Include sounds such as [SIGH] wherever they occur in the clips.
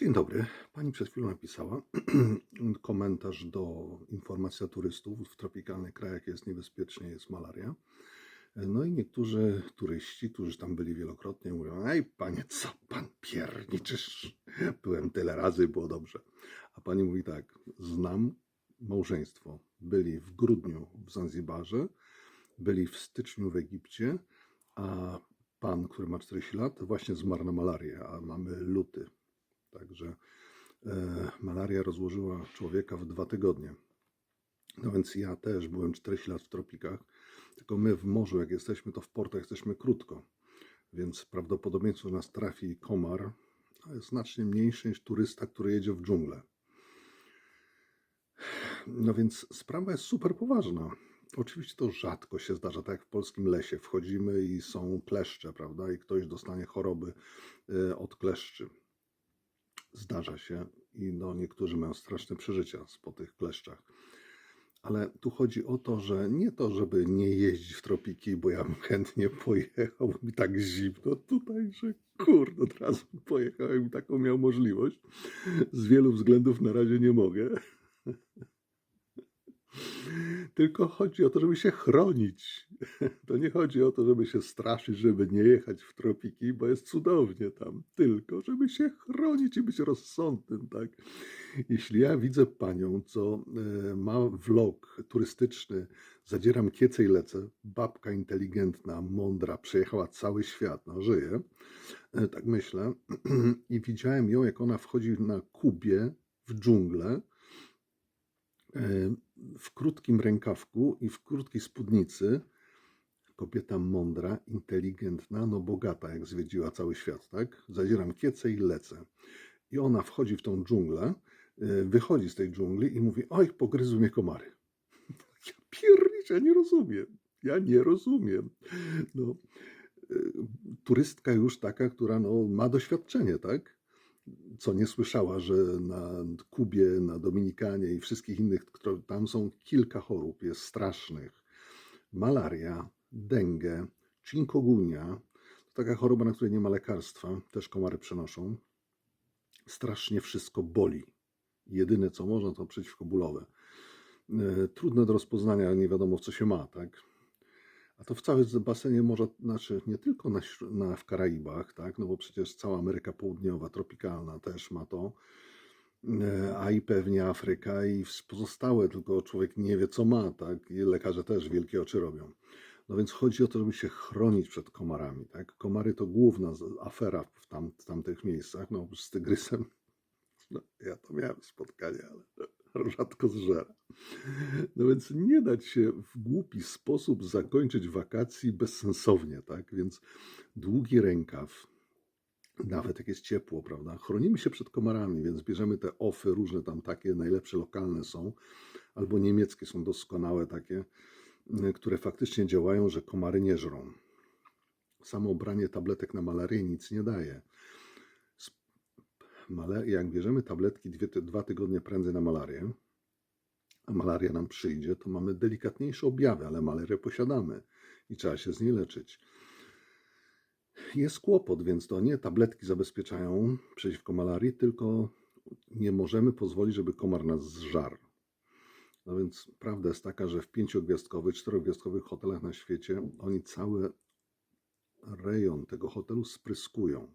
Dzień dobry. Pani przed chwilą napisała [CLEARS THROAT] komentarz do informacji turystów. W tropikalnych krajach jest niebezpiecznie, jest malaria. No i niektórzy turyści, którzy tam byli wielokrotnie, mówią: Ej, panie, co pan pierniczysz? Byłem tyle razy, było dobrze. A pani mówi tak: Znam małżeństwo. Byli w grudniu w Zanzibarze, byli w styczniu w Egipcie, a pan, który ma 40 lat, właśnie zmarł na malarię, a mamy luty. Także e, malaria rozłożyła człowieka w dwa tygodnie. No więc ja też byłem 40 lat w tropikach, tylko my w morzu, jak jesteśmy, to w portach jesteśmy krótko. Więc prawdopodobieństwo, że nas trafi komar jest znacznie mniejsze niż turysta, który jedzie w dżunglę. No więc sprawa jest super poważna. Oczywiście to rzadko się zdarza, tak jak w polskim lesie. Wchodzimy i są kleszcze, prawda? I ktoś dostanie choroby e, od kleszczy. Zdarza się i no, niektórzy mają straszne przeżycia po tych kleszczach. Ale tu chodzi o to, że nie to, żeby nie jeździć w tropiki, bo ja bym [LAUGHS] chętnie pojechał, mi tak zimno tutaj, że kurde, od razu pojechałem i taką miał możliwość. Z wielu względów na razie nie mogę. [LAUGHS] Tylko chodzi o to, żeby się chronić. [LAUGHS] To nie chodzi o to, żeby się straszyć, żeby nie jechać w tropiki, bo jest cudownie tam. Tylko, żeby się chronić i być rozsądnym, tak? Jeśli ja widzę panią, co e, ma vlog turystyczny, zadzieram kiece i lecę, babka inteligentna, mądra, przejechała cały świat, no żyje, e, tak myślę, [CLEARS THROAT] i widziałem ją, jak ona wchodzi na Kubie w dżunglę, e, w krótkim rękawku i w krótkiej spódnicy. Kobieta mądra, inteligentna, no bogata, jak zwiedziła cały świat, tak? Zadzieram kiece i lecę. I ona wchodzi w tą dżunglę, y, wychodzi z tej dżungli i mówi, oj, pogryzły mnie komary. [LAUGHS] Ja pierniczę, ja nie rozumiem. Ja nie rozumiem. No, y, turystka już taka, która no, ma doświadczenie, tak? Co nie słyszała, że na Kubie, na Dominikanie i wszystkich innych, tam są kilka chorób, jest strasznych. Malaria, dengue, chikungunya, to taka choroba, na której nie ma lekarstwa, też komary przenoszą. Strasznie wszystko boli. Jedyne co można to przeciwkobólowe. E, trudne do rozpoznania, nie wiadomo co się ma, tak? A to w całym basenie morza, znaczy nie tylko na, na, w Karaibach, tak? no bo przecież cała Ameryka Południowa, tropikalna też ma to, e, a i pewnie Afryka i pozostałe, tylko człowiek nie wie co ma, tak? I lekarze też wielkie oczy robią. No więc chodzi o to, żeby się chronić przed komarami, tak? Komary to główna afera w, tam, w tamtych miejscach, no z tygrysem, [LAUGHS] no, ja to miałem spotkanie, ale rzadko zżera. No więc nie dać się w głupi sposób zakończyć wakacji bezsensownie, tak? Więc długi rękaw, nawet jak jest ciepło, prawda? Chronimy się przed komarami, więc bierzemy te ofy, różne tam takie, najlepsze lokalne są, albo niemieckie są doskonałe takie, które faktycznie działają, że komary nie żrą. Samo branie tabletek na malarię nic nie daje jak bierzemy tabletki dwie, dwa tygodnie prędzej na malarię, a malaria nam przyjdzie, to mamy delikatniejsze objawy, ale malarię posiadamy i trzeba się z niej leczyć. Jest kłopot, więc to nie tabletki zabezpieczają przeciwko malarii, tylko nie możemy pozwolić, żeby komar nas zżarł. No więc prawda jest taka, że w pięciogwiazdkowych, czterogwiazdkowych hotelach na świecie oni cały rejon tego hotelu spryskują.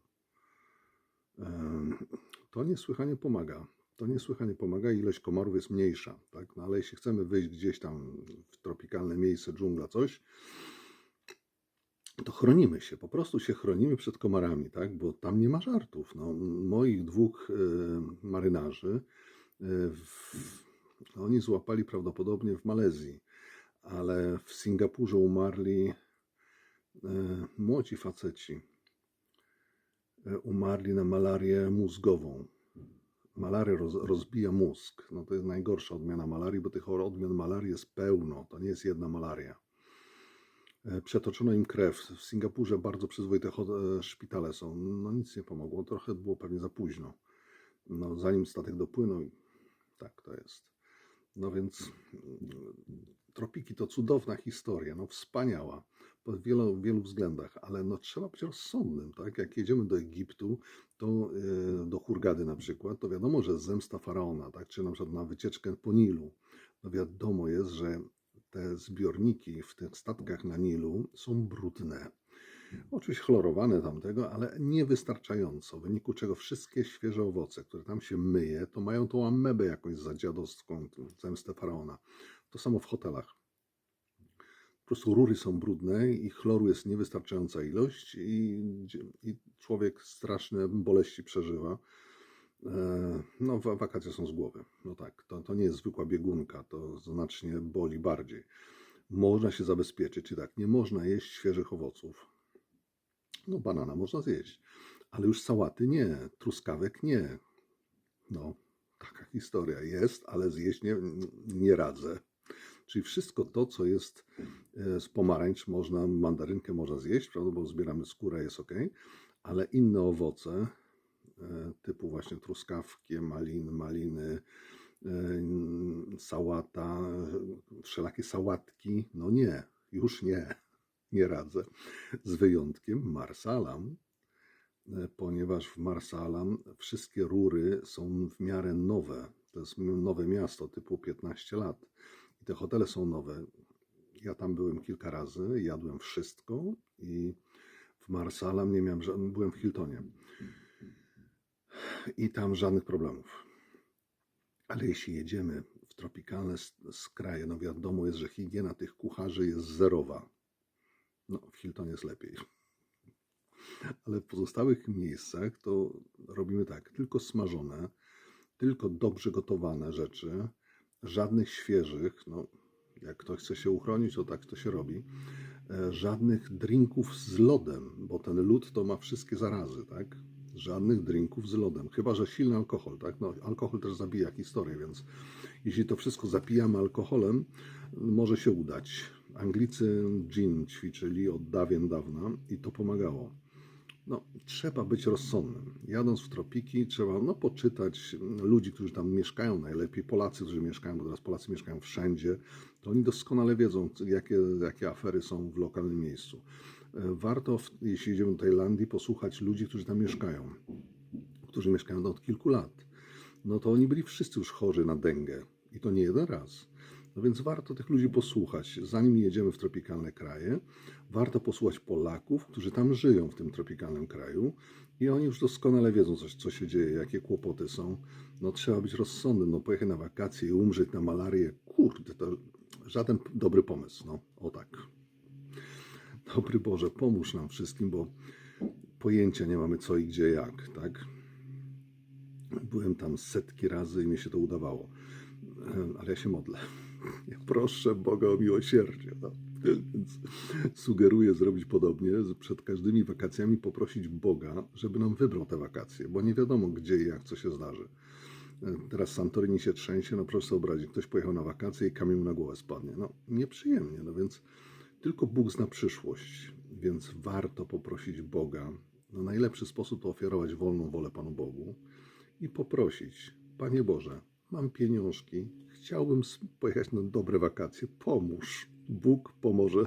To niesłychanie pomaga. To niesłychanie pomaga, ilość komarów jest mniejsza, tak? No ale jeśli chcemy wyjść gdzieś tam w tropikalne miejsce, dżungla, coś, to chronimy się, po prostu się chronimy przed komarami, tak? Bo tam nie ma żartów. No, moich dwóch y, marynarzy, y, w, oni złapali prawdopodobnie w Malezji, ale w Singapurze umarli y, młodzi faceci umarli na malarię mózgową. Malaria roz, rozbija mózg. No to jest najgorsza odmiana malarii, bo tych odmian malarii jest pełno. To nie jest jedna malaria. E, przetoczono im krew. W Singapurze bardzo przyzwoite e, szpitale są. No nic nie pomogło. Trochę było pewnie za późno. No, zanim statek dopłynął, tak to jest. No więc tropiki to cudowna historia, no wspaniała pod wielu, wielu względach, ale no trzeba być rozsądnym, tak? Jak jedziemy do Egiptu, to e, do Hurgady na przykład, to wiadomo, że zemsta faraona, tak? Czy na przykład na wycieczkę po Nilu, no wiadomo jest, że te zbiorniki w tych statkach na Nilu są brudne. Oczywiście chlorowane tamtego, ale niewystarczająco, w wyniku czego wszystkie świeże owoce, które tam się myje, to mają tą amebę jakąś za dziadowską, tę zemstę faraona. To samo w hotelach. Po prostu rury są brudne i chloru jest niewystarczająca ilość i, i człowiek straszne boleści przeżywa. E, No, wa- wakacje są z głowy. No tak, to, to nie jest zwykła biegunka, to znacznie boli bardziej. Można się zabezpieczyć, i tak, nie można jeść świeżych owoców. No, banana można zjeść, ale już sałaty nie, truskawek nie. No, taka historia jest, ale zjeść nie, nie radzę. Czyli wszystko to, co jest e, z pomarańcz, można, mandarynkę można zjeść, prawda, bo zbieramy skórę, jest ok, ale inne owoce, e, typu właśnie truskawki, maliny, maliny, e, sałata, wszelakie sałatki, no nie, już nie, nie radzę. Z wyjątkiem marsalam, ponieważ w Marsalam wszystkie rury są w miarę nowe. To jest nowe miasto, typu 15 lat. Te hotele są nowe. Ja tam byłem kilka razy, jadłem wszystko i w Marsalam nie miałem żadnych, byłem w Hiltonie. I tam żadnych problemów. Ale jeśli jedziemy w tropikalne kraje, no wiadomo jest, że higiena tych kucharzy jest zerowa. No, w Hiltonie jest lepiej. Ale w pozostałych miejscach to robimy tak, tylko smażone, tylko dobrze gotowane rzeczy, żadnych świeżych, no jak ktoś chce się uchronić, to tak to się robi, e, żadnych drinków z lodem, bo ten lód to ma wszystkie zarazy, tak? Żadnych drinków z lodem, chyba że silny alkohol, tak? No, alkohol też zabija historię, więc jeśli to wszystko zapijamy alkoholem, może się udać. Anglicy gin ćwiczyli od dawien dawna i to pomagało. No, trzeba być rozsądnym. Jadąc w tropiki, trzeba no, poczytać ludzi, którzy tam mieszkają, najlepiej Polacy, którzy mieszkają, bo teraz Polacy mieszkają wszędzie, to oni doskonale wiedzą, jakie, jakie afery są w lokalnym miejscu. E, Warto, jeśli idziemy do Tajlandii, posłuchać ludzi, którzy tam mieszkają, którzy mieszkają tam od kilku lat. No to oni byli wszyscy już chorzy na dengę i to nie jeden raz. No więc warto tych ludzi posłuchać, zanim jedziemy w tropikalne kraje. Warto posłuchać Polaków, którzy tam żyją w tym tropikalnym kraju i oni już doskonale wiedzą, coś, co się dzieje, jakie kłopoty są. No trzeba być rozsądnym, no pojechać na wakacje i umrzeć na malarię, kurde, to żaden dobry pomysł, no o tak. Dobry Boże, pomóż nam wszystkim, bo pojęcia nie mamy co i gdzie jak, tak? Byłem tam setki razy i mi się to udawało. E, Ale ja się modlę. Proszę Boga o miłosierdzie. No. Więc sugeruję zrobić podobnie, przed każdymi wakacjami poprosić Boga, żeby nam wybrał te wakacje, bo nie wiadomo gdzie i jak co się zdarzy. Teraz Santorini się trzęsie, no proszę sobie wyobrazić, ktoś pojechał na wakacje i kamień na głowę spadnie. No nieprzyjemnie, no więc tylko Bóg zna przyszłość, więc warto poprosić Boga. No najlepszy sposób to ofiarować wolną wolę Panu Bogu i poprosić, Panie Boże, mam pieniążki, chciałbym pojechać na dobre wakacje, pomóż. Bóg pomoże.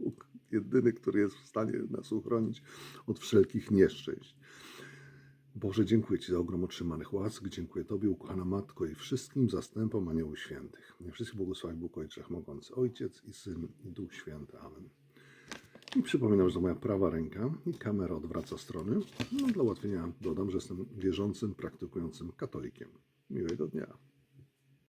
Bóg jedyny, który jest w stanie nas uchronić od wszelkich nieszczęść. Boże, dziękuję Ci za ogrom otrzymanych łask. Dziękuję Tobie, ukochana Matko, i wszystkim zastępom aniołów świętych. Niech wszystkich błogosławi Bóg Ojcze Wszechmogący, Ojciec i Syn i Duch Święty. Amen. I przypominam, że to moja prawa ręka i kamera odwraca strony. No, dla ułatwienia dodam, że jestem wierzącym, praktykującym katolikiem. Wie weet dat, ja.